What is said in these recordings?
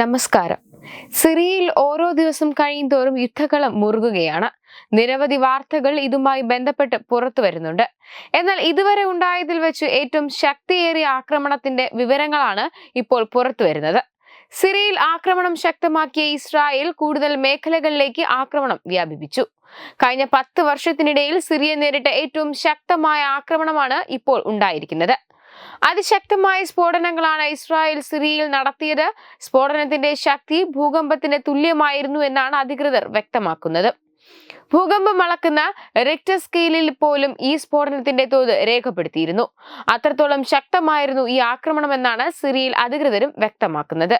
നമസ്കാരം. സിറിയയിൽ ഓരോ ദിവസം കഴിയുന്തോറും യുദ്ധക്കളം മുറുകുകയാണ്. നിരവധി വാർത്തകൾ ഇതുമായി ബന്ധപ്പെട്ട് പുറത്തു വരുന്നുണ്ട്. എന്നാൽ ഇതുവരെ ഉണ്ടായതിൽ വെച്ച് ഏറ്റവും ശക്തിയേറിയ ആക്രമണത്തിന്റെ വിവരങ്ങളാണ് ഇപ്പോൾ പുറത്തു വരുന്നത്. സിറിയയിൽ ആക്രമണം ശക്തമാക്കിയ ഇസ്രായേൽ കൂടുതൽ മേഖലകളിലേക്ക് ആക്രമണം വ്യാപിപ്പിച്ചു. കഴിഞ്ഞ പത്ത് വർഷത്തിനിടയിൽ സിറിയ നേരിട്ട ഏറ്റവും ശക്തമായ ആക്രമണമാണ് ഇപ്പോൾ ഉണ്ടായിരിക്കുന്നത്. അതിശക്തമായ സ്ഫോടനങ്ങളാണ് ഇസ്രായേൽ സിറിയയിൽ നടത്തിയത്. സ്ഫോടനത്തിന്റെ ശക്തി ഭൂകമ്പത്തിന് തുല്യമായിരുന്നു എന്നാണ് അധികൃതർ വ്യക്തമാക്കുന്നത്. ഭൂകമ്പം അളക്കുന്ന റിക്ടർ സ്കെയിലിൽ പോലും ഈ സ്ഫോടനത്തിന്റെ തോത് രേഖപ്പെടുത്തിയിരുന്നു. അത്രത്തോളം ശക്തമായിരുന്നു ഈ ആക്രമണമെന്നാണ് സിറിയയിൽ അധികൃതരും വ്യക്തമാക്കുന്നത്.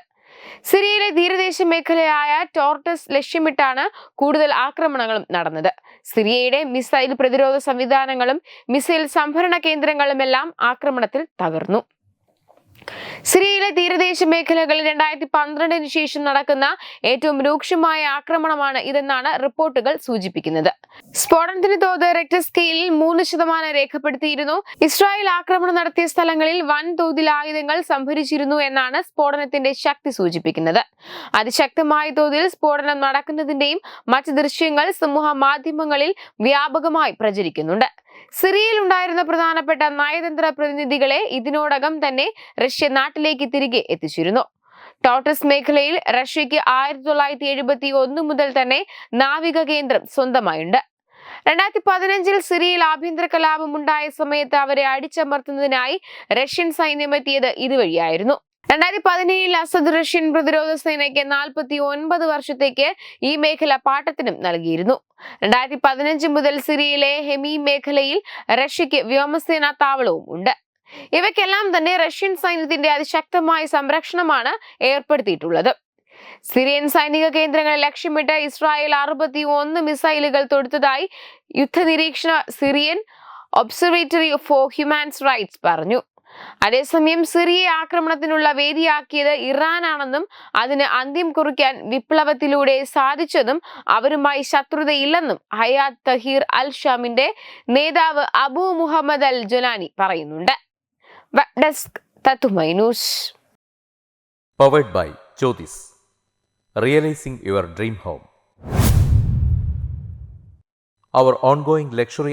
സിറിയയിലെ തീരദേശ മേഖലയായ ടോർട്ടസ് ലക്ഷ്യമിട്ടാണ് കൂടുതൽ ആക്രമണങ്ങളും നടന്നത്. സിറിയയുടെ മിസൈൽ പ്രതിരോധ സംവിധാനങ്ങളും മിസൈൽ സംഭരണ കേന്ദ്രങ്ങളുമെല്ലാം ആക്രമണത്തിൽ തകർന്നു. സിറിയയിലെ തീരദേശ മേഖലകളിൽ രണ്ടായിരത്തി പന്ത്രണ്ടിന് ശേഷം നടക്കുന്ന ഏറ്റവും രൂക്ഷമായ ആക്രമണമാണ് ഇതെന്നാണ് റിപ്പോർട്ടുകൾ സൂചിപ്പിക്കുന്നത്. സ്ഫോടനത്തിന് തോത് റെക്ടർ സ്കെയിലിൽ മൂന്ന് ശതമാനം രേഖപ്പെടുത്തിയിരുന്നു. ഇസ്രായേൽ ആക്രമണം നടത്തിയ സ്ഥലങ്ങളിൽ വൻതോതിൽ ആയുധങ്ങൾ സംഭരിച്ചിരുന്നു എന്നാണ് സ്ഫോടനത്തിന്റെ ശക്തി സൂചിപ്പിക്കുന്നത്. അതിശക്തമായ തോതിൽ സ്ഫോടനം നടക്കുന്നതിന്റെയും മറ്റ് ദൃശ്യങ്ങൾ സമൂഹ മാധ്യമങ്ങളിൽ വ്യാപകമായി പ്രചരിക്കുന്നുണ്ട്. സിറിയയിൽ ഉണ്ടായിരുന്ന പ്രധാനപ്പെട്ട നയതന്ത്ര പ്രതിനിധികളെ ഇതിനോടകം തന്നെ റഷ്യ നാട്ടിലേക്ക് തിരികെ എത്തിച്ചിരുന്നു. ടോട്ടസ് മേഖലയിൽ റഷ്യക്ക് ആയിരത്തി തൊള്ളായിരത്തി എഴുപത്തി ഒന്ന് മുതൽ തന്നെ നാവിക കേന്ദ്രം സ്വന്തമായുണ്ട്. രണ്ടായിരത്തി പതിനഞ്ചിൽ സിറിയയിൽ ആഭ്യന്തര കലാപം ഉണ്ടായ സമയത്ത് അവരെ അടിച്ചമർത്തുന്നതിനായി റഷ്യൻ സൈന്യം എത്തിയത് ഇതുവഴിയായിരുന്നു. രണ്ടായിരത്തി പതിനേഴിൽ അസദ് റഷ്യൻ പ്രതിരോധ സേനയ്ക്ക് നാൽപ്പത്തി ഒൻപത് വർഷത്തേക്ക് ഈ മേഖല പാട്ടത്തിനും നൽകിയിരുന്നു. രണ്ടായിരത്തി പതിനഞ്ച് മുതൽ സിറിയയിലെ ഹെമി മേഖലയിൽ റഷ്യക്ക് വ്യോമസേനാ താവളവും ഉണ്ട്. ഇവയ്ക്കെല്ലാം തന്നെ റഷ്യൻ സൈന്യത്തിന്റെ അതിശക്തമായ സംരക്ഷണമാണ് ഏർപ്പെടുത്തിയിട്ടുള്ളത്. സിറിയൻ സൈനിക കേന്ദ്രങ്ങളെ ലക്ഷ്യമിട്ട് ഇസ്രായേൽ അറുപത്തി ഒന്ന് മിസൈലുകൾ തൊടുത്തതായി യുദ്ധനിരീക്ഷണ Syrian observatory for humans rights പറഞ്ഞു. അതേസമയം സിറിയ ആക്രമണത്തിനുള്ള വേദിയാക്കിയത് ഇറാനാണെന്നും അതിന് അന്ത്യം കുറിക്കാൻ വിപ്ലവത്തിലൂടെ സാധിച്ചതും അവരുമായി ശത്രുതയില്ലെന്നും ഹയാത്ത് തഹീർ അൽ ഷാമിന്റെ നേതാവ് അബു മുഹമ്മദ് അൽ ജൊലാനി പറയുന്നുണ്ട്. ഡെസ്ക് തത്തുമൈ news. By Jyothis realising your dream home Our ongoing luxury